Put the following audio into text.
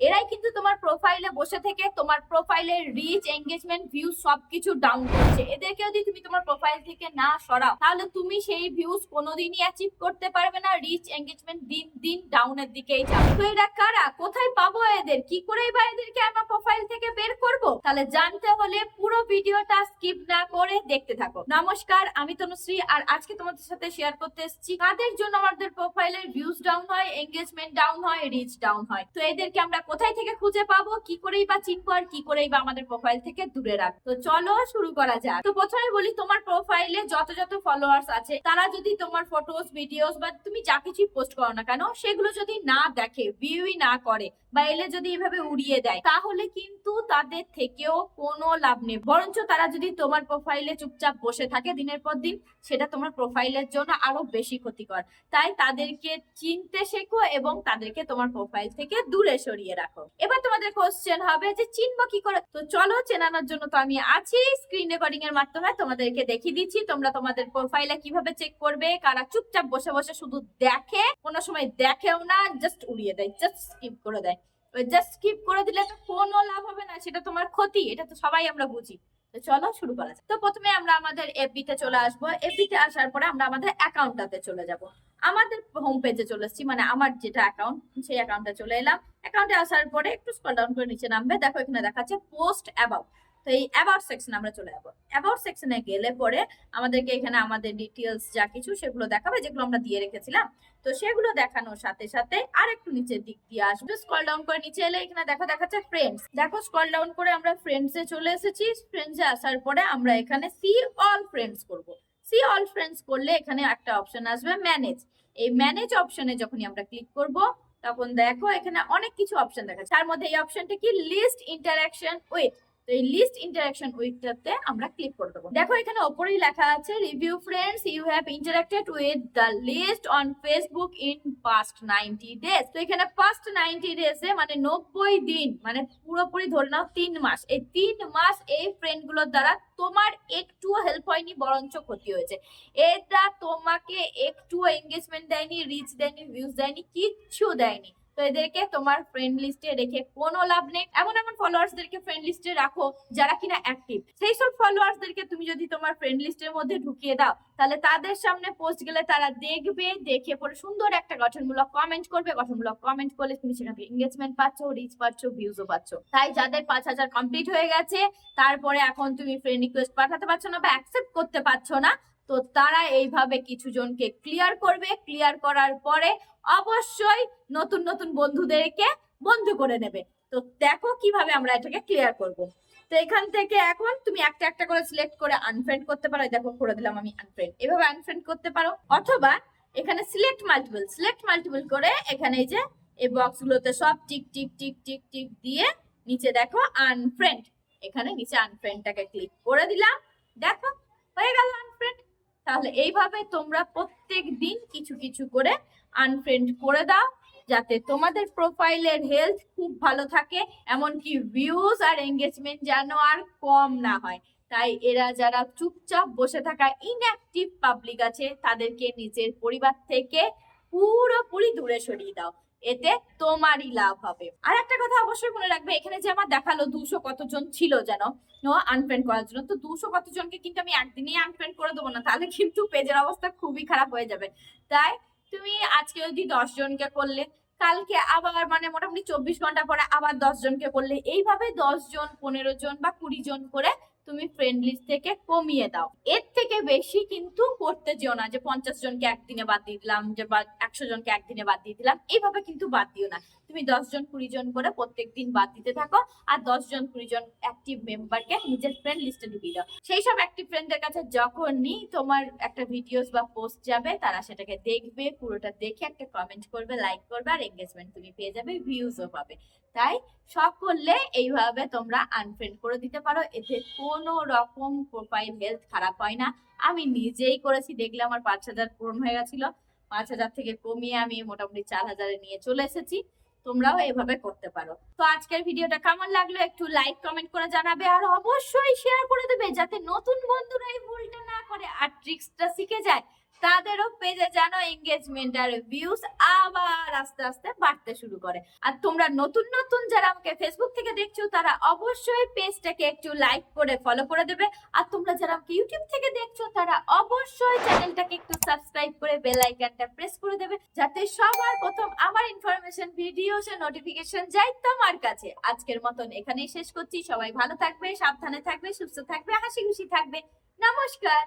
এরাই কিন্তু তোমার প্রোফাইলে বসে থেকে তোমার প্রোফাইলের রিচ এঙ্গেজমেন্ট ভিউ সবকিছু ডাউন করছে। এদেরকে যদি তুমি তোমার প্রোফাইল থেকে না সরাও, তাহলে তুমি সেই ভিউজ কোনোদিনই অ্যাচিভ করতে পারবে না। রিচ এঙ্গেজমেন্ট দিন দিন ডাউনের দিকেই যাবে। তো এরা কারা? কোথায় পাবো এদের? কি করে বা এদেরকে আমার প্রোফাইল থেকে বের করব? তাহলে জানতে হলে পুরো ভিডিওটা স্কিপ না করে দেখতে থাকো। নমস্কার, আমি তনুশ্রী আর আজকে তোমাদের সাথে শেয়ার করতে এসেছি। কাদের জন্য আমাদের প্রোফাইলের ভিউজ ডাউন হয় এঙ্গেজমেন্ট ডাউন হয় রিচ ডাউন হয়? তো এদেরকে আমরা কোথায় থেকে খুঁজে পাবো? কি করেই বা চিনবো আর কি করেই বা আমাদের প্রোফাইল থেকে দূরে রাখব তো চলো শুরু করা যাক। তো প্রথমে বলি, তোমার প্রোফাইলে যত যত ফলোয়ার্স আছে, তারা যদি তোমার ফটোস ভিডিওস বা তুমি যা কিছুই পোস্ট করো না কেন, সেগুলো যদি না দেখে ভিউই না করে বা এলে যদি এভাবে উড়িয়ে দেয়, তাহলে কিন্তু তাদের থেকেও কোনো লাভ নেই। বরঞ্চ তারা যদি তোমার প্রোফাইলে চুপচাপ বসে থাকে দিনের পর দিন, সেটা তোমার প্রোফাইলের জন্য আরও বেশি ক্ষতিকর। তাই তাদেরকে চিনতে শেখো এবং তাদেরকে তোমার প্রোফাইল থেকে দূরে সরিয়ে রাখো। এবার তোমাদের কোশ্চেন হবে যে চিনবো কি করে? তো চলো চেনানোর জন্য তো আমি আছি। স্ক্রিন রেকর্ডিং এর মাধ্যমে তোমাদেরকে দেখিয়ে দিচ্ছি তোমরা তোমাদের প্রোফাইলে কীভাবে চেক করবে, কারা চুপচাপ বসে বসে শুধু দেখে, কোনো সময় দেখেও না জাস্ট উড়িয়ে দেয় জাস্ট স্কিপ করে দেয়। জাস্ট স্কিপ করে দিলে তো কোনো লাভ হবে না, সেটা তোমার ক্ষতি, এটা তো সবাই আমরা বুঝি। তো চলো শুরু করা যাক। তো প্রথমে আমরা আমাদের এফবি তে চলে আসব। এফবি তে আসার পরে আমরা আমাদের অ্যাকাউন্টটাতে চলে যাব। আমাদের হোম পেজে চলে এসেছি মানে আমার যেটা অ্যাকাউন্ট সেই অ্যাকাউন্টে চলে এলাম। অ্যাকাউন্টে আসার পরে একটু স্ক্রল ডাউন করে নিচে নামবে। দেখো এখানে দেখাচ্ছে পোস্ট অ্যাবাউট তো এই অ্যাবাউট সেকশন আমরা চলে যাব। অ্যাবাউট সেকশনে গেলে পরে আমাদেরকে এখানে আমাদের ডিটেলস যা কিছু সেগুলো দেখাবে, যেগুলো আমরা দিয়ে রেখেছিলাম। তো সেগুলো দেখানোর সাথে সাথে আর একটু নিচের দিক দিয়ে আসবে। স্কল ডাউন করে নিচে এলে এখানে দেখো দেখাচ্ছে ফ্রেন্ডস দেখো স্কল ডাউন করে আমরা ফ্রেন্ডস এ চলে এসেছি। ফ্রেন্ডস এ আসার পরে আমরা এখানে সি অল ফ্রেন্ডস করব। সি অল ফ্রেন্ডস করলে এখানে একটা অপশন আসবে ম্যানেজ এই ম্যানেজ অপশনে যখনই আমরা ক্লিক করব, তখন দেখো এখানে অনেক কিছু অপশন দেখাচ্ছে। তার মধ্যে এই অপশনটা কি? লিস্ট ইন্টারাকশন উইথ তো এই লিস্ট ইন্টারাকশন উইথটাতে আমরা ক্লিক করে দেবো। দেখো এখানে ওপরেই লেখা আছে review friends you have interacted with the list on Facebook in past ninety days তো এখানে পাস্ট নাইনটি ডেজে মানে নব্বই দিন মানে পুরোপুরি ধরে নাও তিন মাস। এই তিন মাস এই ফ্রেন্ডগুলোর দ্বারা তোমার একটুও হেল্প হয়নি, বরঞ্চ ক্ষতি হয়েছে। এটা তোমাকে একটুও এঙ্গেজমেন্ট দেয়নি রিচ দেয়নি ভিউজ দেয়নি, কিচ্ছু দেয়নি। তো এদেরকে তোমার ফ্রেন্ড লিস্টে রেখে কোনো লাভ নেই। এমন এমন ফলোয়ার্সদেরকে ফ্রেন্ড লিস্টে রাখো যারা কিনা অ্যাক্টিভ সেই সব ফলোয়ার্সদেরকে তুমি যদি তোমার ফ্রেন্ড লিস্টের মধ্যে ঢুকিয়ে দাও, তাহলে তাদের সামনে পোস্ট গেলে তারা দেখবে, দেখে পরে সুন্দর একটা গঠনমূলক কমেন্ট করবে। গঠনমূলক কমেন্ট করলে তুমি সেখানে এঙ্গেজমেন্ট পাচ্ছ রিচ পাচ্ছ ভিউজও পাচ্ছ। তাই যাদের পাঁচ হাজার কমপ্লিট হয়ে গেছে, তারপরে এখন তুমি ফ্রেন্ড রিকোয়েস্ট পাঠাতে পারছ না বা অ্যাকসেপ্ট করতে পারছ না তো তারা এইভাবে কিছু জনকে ক্লিয়ার করবে ক্লিয়ার করার পরে অবশ্যই নতুন নতুন বন্ধুদেরকে বন্ধু করে নেবে। তো দেখো কীভাবে আমরা এটাকে ক্লিয়ার করব। তো এখান থেকে এখন তুমি একটা একটা করে সিলেক্ট করে আনফ্রেন্ড করতে পারো। দেখো করে দিলাম আমি আনফ্রেন্ড এভাবে আনফ্রেন্ড করতে পারো। অথবা এখানে সিলেক্ট মাল্টিপল সিলেক্ট মাল্টিপল করে এখানে এই যে এই বক্স গুলোতে সব tick tick tick tick tick দিয়ে নিচে দেখো আনফ্রেন্ড এখানে নিচে আনফ্রেন্ডটাকে ক্লিক করে দিলাম। দেখো তাহলে এইভাবে তোমরা প্রত্যেক দিন কিছু কিছু করে আনফ্রেন্ড করে দাও, যাতে তোমাদের প্রোফাইলের হেলথ খুব ভালো থাকে, এমনকি ভিউজ আর এঙ্গেজমেন্ট যেন আর কম না হয়। তাই এরা যারা চুপচাপ বসে থাকা ইনঅ্যাক্টিভ পাবলিক আছে, তাদেরকে নিজের পরিবার থেকে পুরোপুরি দূরে সরিয়ে দাও। এতে তোমারই লাভ হবে। আর একটা কথা অবশ্যই মনে রাখবে, এখানে যে আমার দেখাল দুশো কতজন ছিল যেন আনফ্রেন্ড করার জন্য, তো দুশো কতজনকে কিন্তু আমি একদিনেই আনফ্রেন্ড করে দেবো না, তাহলে কিন্তু পেজের অবস্থা খুবই খারাপ হয়ে যাবে। তাই তুমি আজকে যদি দশ জনকে করলে, কালকে আবার মানে মোটামুটি চব্বিশ ঘণ্টা পরে আবার দশ জনকে করলে, এইভাবে দশ জন, পনেরো জন বা কুড়ি জন করে তুমি ফ্রেন্ড লিস্ট থেকে কমিয়ে দাও। এর থেকে বেশি কিন্তু করতে যেও না যে পঞ্চাশ জনকে একদিনে বাদ দিয়ে দিলাম, যে একশো জনকে একদিনে বাদ দিয়ে দিলাম এইভাবে কিন্তু বাদ দিও না। তুমি দশ জন কুড়ি জন করে প্রত্যেক দিন বাদ দিতে থাকো আর দশ জন কুড়ি জন অ্যাক্টিভ মেম্বারকে নিজের ফ্রেন্ড লিস্টে ঢুকিয়ে দাও। সেই সব অ্যাক্টিভ ফ্রেন্ডদের কাছে যখনই তোমার একটা ভিডিওস বা পোস্ট যাবে, তারা সেটাকে দেখবে, পুরোটা দেখে একটা কমেন্ট করবে লাইক করবে আর এঙ্গেজমেন্ট তুমি পেয়ে যাবে ভিউজও পাবে। তাই সব করলে এইভাবে তোমরা আনফ্রেন্ড করে দিতে পারো। এতে কোনো রকম প্রোফাইল হেলথ খারাপ হয় না। আমি নিজেই করেছি, দেখলে আমার পাঁচ হাজার পূরণ হয়ে গেছিল। পাঁচ হাজার থেকে কমিয়ে আমি মোটামুটি চার হাজারে নিয়ে চলে এসেছি। তোমরাও এভাবে করতে পারো। তো আজকের ভিডিওটা কেমন লাগল একটু লাইক কমেন্ট করে জানাবে। আর অবশ্যই শেয়ার করে দেবে যাতে নতুন বন্ধুরা এই ভুলটা না করে আর ট্রিক্সটা শিখে যায়। তাদেরও পেজে যেন এঙ্গেজমেন্ট আর ভিউজ আবার আস্তে আস্তে বাড়তে শুরু করে। আর তোমরা নতুন নতুন যারা আমাকে ফেসবুক থেকে দেখছ, তারা অবশ্যই পেজটাকে একটু লাইক করে ফলো করে দেবে। আর তোমরা যারা আমাকে ইউটিউব থেকে দেখছ, তারা অবশ্যই চ্যানেলটাকে একটু সাবস্ক্রাইব করে বেল আইকনটা প্রেস করে দেবে, যাতে সবার প্রথম আমার ইনফরমেশন ভিডিও এর নোটিফিকেশন যায় তোমার কাছে। আজকের মতন এখানেই শেষ করছি। সবাই ভালো থাকবে, সাবধানে থাকবে, সুস্থ থাকবে, হাসি খুশি থাকবে। নমস্কার!